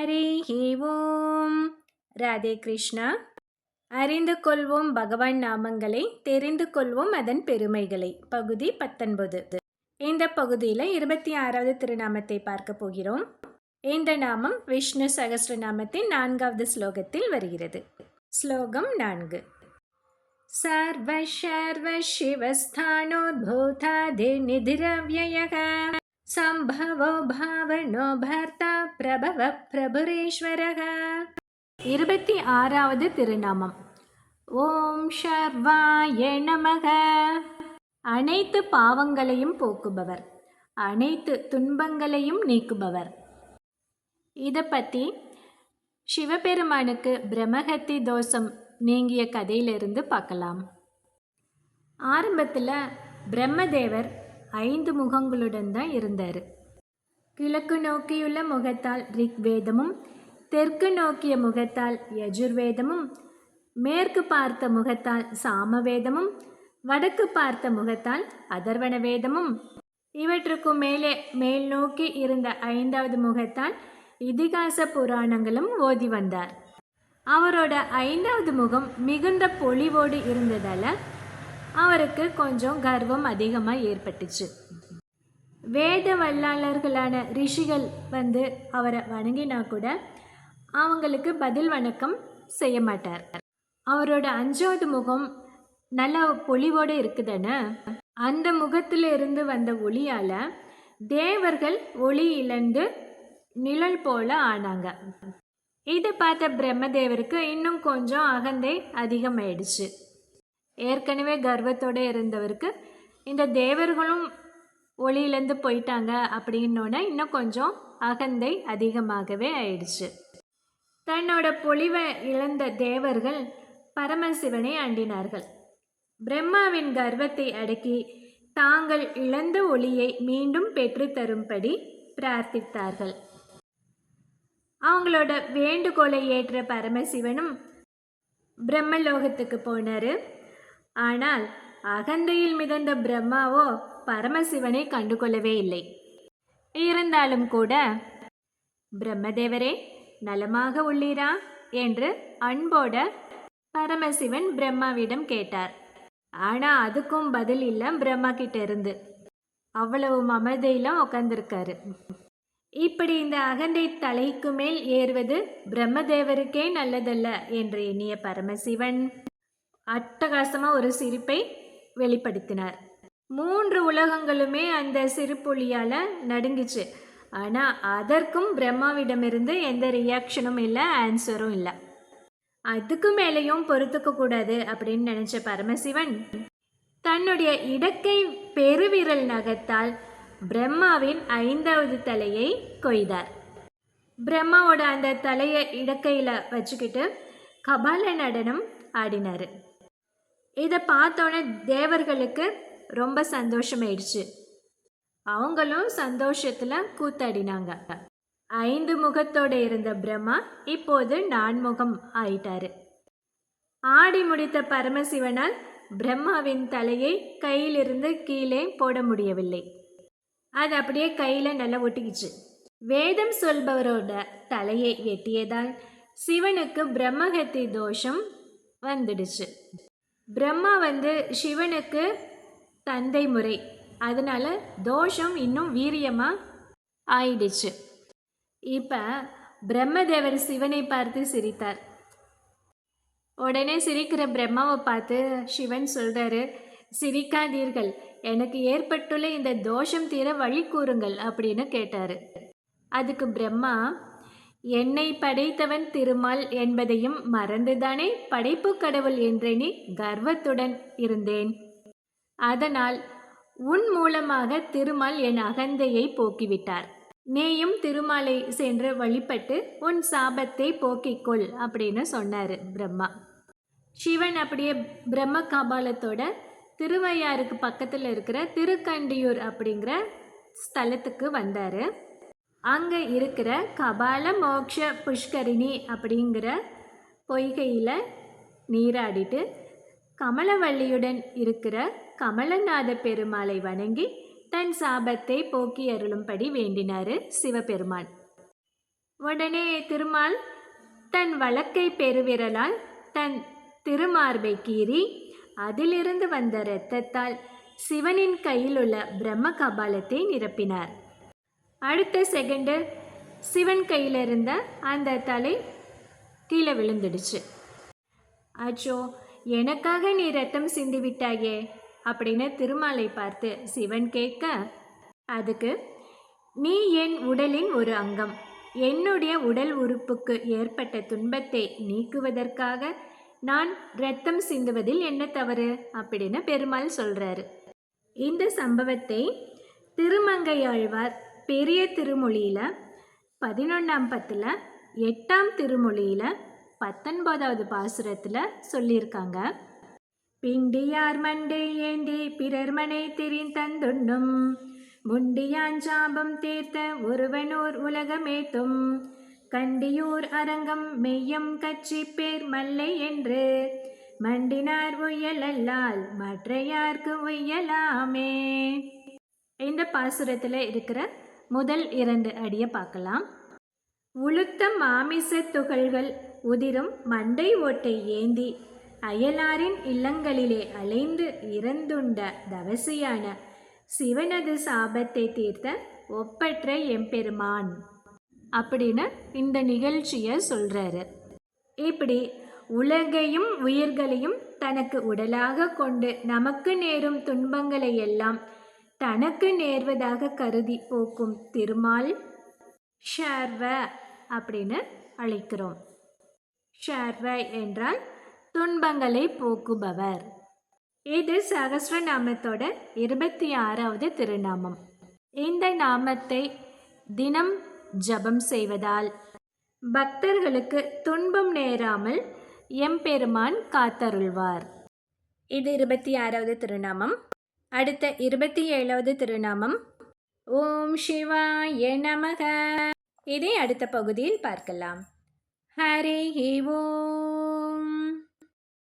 ஹரி ஓம் ராதே கிருஷ்ணா. அறிந்து கொள்வோம் பகவான் நாமங்களை தெரிந்து கொள்வோம் அதன் பெருமைகளை. பகுதி பத்தொன்பது. இந்த பகுதியில் இருபத்தி ஆறாவது திருநாமத்தை பார்க்க போகிறோம். இந்த நாமம் விஷ்ணு சகஸ்ரநாமத்தின் நான்காவது ஸ்லோகத்தில் வருகிறது. ஸ்லோகம் நான்கு. சர்வ சர்வ சிவஸ்தானோத்பூதாதிர்நிதிரவ்யயः சம்பவோ பாவனோ பர்த்தா பிரபவ பிரபுரேஸ்வரக. இருபத்தி ஆறாவது திருநாமம். ஓம் ஷர்வாய நமக. அனைத்து பாவங்களையும் போக்குபவர். அனைத்து துன்பங்களையும் நீக்குபவர். இதை பற்றி சிவபெருமானுக்கு பிரம்மஹத்தி தோஷம் நீங்கிய கதையிலிருந்து பார்க்கலாம். ஆரம்பத்தில் பிரம்மதேவர் ஐந்து முகங்களுடன் தான் இருந்தார். கிழக்கு நோக்கியுள்ள முகத்தால் ரிக்வேதமும் தெற்கு நோக்கிய முகத்தால் யஜுர்வேதமும் மேற்கு பார்த்த முகத்தால் சாமவேதமும் வடக்கு பார்த்த முகத்தால் அதர்வண வேதமும் இவற்றுக்கும் மேலே மேல் நோக்கி இருந்த ஐந்தாவது முகத்தால் இதிகாச புராணங்களும் ஓதி வந்தார். அவரோட ஐந்தாவது முகம் மிகுந்த பொலிவோடு இருந்ததால் அவருக்கு கொஞ்சம் கர்வம் அதிகமாக ஏற்பட்டுச்சு. வேத வல்லாளர்களான ரிஷிகள் வந்து அவரை வணங்கினா கூட அவங்களுக்கு பதில் வணக்கம் செய்ய மாட்டார். அவரோட அஞ்சாவது முகம் நல்ல பொலிவோடு இருக்குதுன்னு அந்த முகத்தில் இருந்து வந்த ஒளியால் தேவர்கள் ஒளி இழந்து நிழல் போல ஆனாங்க. இதை பார்த்த பிரம்மதேவருக்கு இன்னும் கொஞ்சம் அகந்தை அதிகமாயிடுச்சு. ஏற்கனவே கர்வத்தோடு இருந்தவருக்கு இந்த தேவர்களும் ஒளியிலேருந்து போயிட்டாங்க அப்படின்னோடனே இன்னும் கொஞ்சம் அகந்தை அதிகமாகவே ஆயிடுச்சு. தன்னோட பொலிவை இழந்த தேவர்கள் பரமசிவனை அண்டினார்கள். பிரம்மாவின் கர்வத்தை அடக்கி தாங்கள் இழந்த ஒளியை மீண்டும் பெற்றுத்தரும்படி பிரார்த்தித்தார்கள். அவங்களோட வேண்டுகோளை ஏற்ற பரமசிவனும் பிரம்மலோகத்துக்கு போனார். ஆனால் அகந்தையில் மிதந்த பிரம்மாவோ பரமசிவனை கண்டுகொள்ளவே இல்லை. இருந்தாலும் கூட பிரம்மதேவரே நலமாக உள்ளீரா? என்று அன்போட பரமசிவன் பிரம்மாவிடம் கேட்டார். ஆனால் அதுக்கும் பதில் இல்லை பிரம்மா கிட்ட இருந்து அவ்வளவு மமதையிலும் உட்காந்துருக்காரு இப்படி இந்த அகந்தை தலைக்கு மேல் ஏறுவது பிரம்மதேவருக்கே நல்லதல்ல என்று எண்ணிய பரமசிவன் அட்டகாசமாக ஒரு சிரிப்பை வெளிப்படுத்தினார். மூன்று உலகங்களுமே அந்த சிறுபுலியால் நடுங்குச்சு. ஆனால் அதற்கும் பிரம்மாவிடமிருந்து எந்த ரியாக்ஷனும் இல்லை ஆன்சரும் இல்லை. அதுக்கு மேலேயும் பொறுத்துக்க கூடாது அப்படின்னு நினச்ச பரமசிவன் தன்னுடைய இடக்கை பெருவிரல் நகத்தால் பிரம்மாவின் ஐந்தாவது தலையை கொய்தார். பிரம்மாவோட அந்த தலையை இடக்கையில் வச்சுக்கிட்டு கபால நடனம் ஆடினார். இதை பார்த்தோன்னே தேவர்களுக்கு ரொம்ப சந்தோஷமாயிடுச்சு. அவங்களும் சந்தோஷத்தில் கூத்தாடினாங்க. ஐந்து முகத்தோடு இருந்த பிரம்மா இப்போது நான்முகம் ஆயிட்டாரு. ஆடி முடித்த பரமசிவனால் பிரம்மாவின் தலையை கையிலிருந்து கீழே போட முடியவில்லை. அது அப்படியே கையில் நல்லா ஒட்டிக்கிச்சு. வேதம் சொல்பவரோட தலையை வெட்டியதால் சிவனுக்கு பிரம்மகத்தி தோஷம் வந்துடுச்சு. பிரம்மா வந்து சிவனுக்கு தந்தை முறை அதனால் தோஷம் இன்னும் வீரியமாக ஆயிடுச்சு. இப்போ பிரம்மதேவர் சிவனை பார்த்து சிரித்தார். உடனே சிரிக்கிற பிரம்மாவை பார்த்து சிவன் சொல்கிறாரு சிரிக்காதீர்கள். எனக்கு ஏற்பட்டுள்ள இந்த தோஷம் தீர வழி கூறுங்கள் அப்படின்னு கேட்டார். அதுக்கு பிரம்மா என்னை படைத்தவன் திருமால் என்பதையும் மறந்துதானே படைப்பு கடவுள் என்றெனி கர்வத்துடன் இருந்தேன். அதனால் உன் மூலமாக திருமால் என் அகந்தையை போக்கிவிட்டார். நீயும் திருமாலை சென்று வழிபட்டு உன் சாபத்தை போக்கிக்கொள் அப்படின்னு சொன்னார் பிரம்மா. சிவன் அப்படியே பிரம்ம கபாலத்தோட திருவையாருக்கு பக்கத்தில் இருக்கிற திருக்கண்டியூர் அப்படிங்கிற ஸ்தலத்துக்கு வந்தார். அங்கே இருக்கிற கபால மோக்ஷ புஷ்கரிணி அப்படிங்கிற பொய்கையில் நீராடிட்டு கமலவள்ளியுடன் இருக்கிற கமலநாத பெருமாளை வணங்கி தன் சாபத்தை போக்கி அருளும்படி வேண்டினார் சிவபெருமான். உடனே திருமால் தன் வழக்கை பெருவிரலால் தன் திருமார்பை கீறி அதிலிருந்து வந்த இரத்தத்தால் சிவனின் கையில் உள்ள பிரம்ம கபாலத்தை நிரப்பினார். அடுத்த செகண்டு சிவன் கையில் இருந்த அந்த தலை கீழே விழுந்துடுச்சு. அச்சோ எனக்காக நீ ரத்தம் சிந்தி விட்டாயே அப்படின்னு திருமாலை பார்த்து சிவன் கேட்க அதுக்கு நீ என் உடலின் ஒரு அங்கம். என்னுடைய உடல் உறுப்புக்கு ஏற்பட்ட துன்பத்தை நீக்குவதற்காக நான் ரத்தம் சிந்துவதில் என்ன தவறு? அப்படின்னு பெருமாள் சொல்றாரு. இந்த சம்பவத்தை திருமங்கையாழ்வார் பெரிய திருமொழியில் பதினொன்றாம் பத்தில் எட்டாம் திருமொழியில் பத்தொன்பதாவது பாசுரத்தில் சொல்லியிருக்காங்க. பிண்டியார் மண்டை ஏந்தி பிறர் மனை திரிந்தந்துண்ணும் முண்டியாஞ்சாபம் தீர்த்த ஒருவனூர் உலகமேத்தும். கண்டியூர் அரங்கம் மெய்யம் கச்சி பேர் மல்லை என்று. மண்டினார் உயலல்லால் மற்றையார்க்கு உயலாமே. இந்த பாசுரத்தில் இருக்கிற முதல் இரண்டு அடியை பார்க்கலாம். உளுத்த மாமிச துகள்கள் உதிரும் மண்டை ஓட்டை ஏந்தி அயலாரின் இல்லங்களிலே அலைந்து இறந்துண்ட தவசியான சிவனது சாபத்தை தீர்த்த ஒப்பற்ற எம்பெருமான். அப்படின்னு இந்த நிகழ்ச்சியை சொல்கிறாரு இப்படி உலகையும் உயிர்களையும் தனக்கு உடலாக கொண்டு நமக்கு நேரும் துன்பங்களை எல்லாம் தனக்கு நேர்வதாக கருதி போக்கும் திருமால் ஷர்வ அப்படின்னு அழைக்கிறோம். ஷர்ர என்றால் துன்பங்களை போக்குபவர். இது சகசிரநாமத்தோட இருபத்தி ஆறாவது திருநாமம். இந்த நாமத்தை தினம் ஜபம் செய்வதால் பக்தர்களுக்கு துன்பம் நேராமல் எம்பெருமான் காத்தருள்வார். இது இருபத்தி ஆறாவது திருநாமம். அடுத்த இருபத்தி ஏழாவது திருநாமம். ஓம் சிவாய நமக. இதை அடுத்த பகுதியில் பார்க்கலாம். ஹரி ஓம்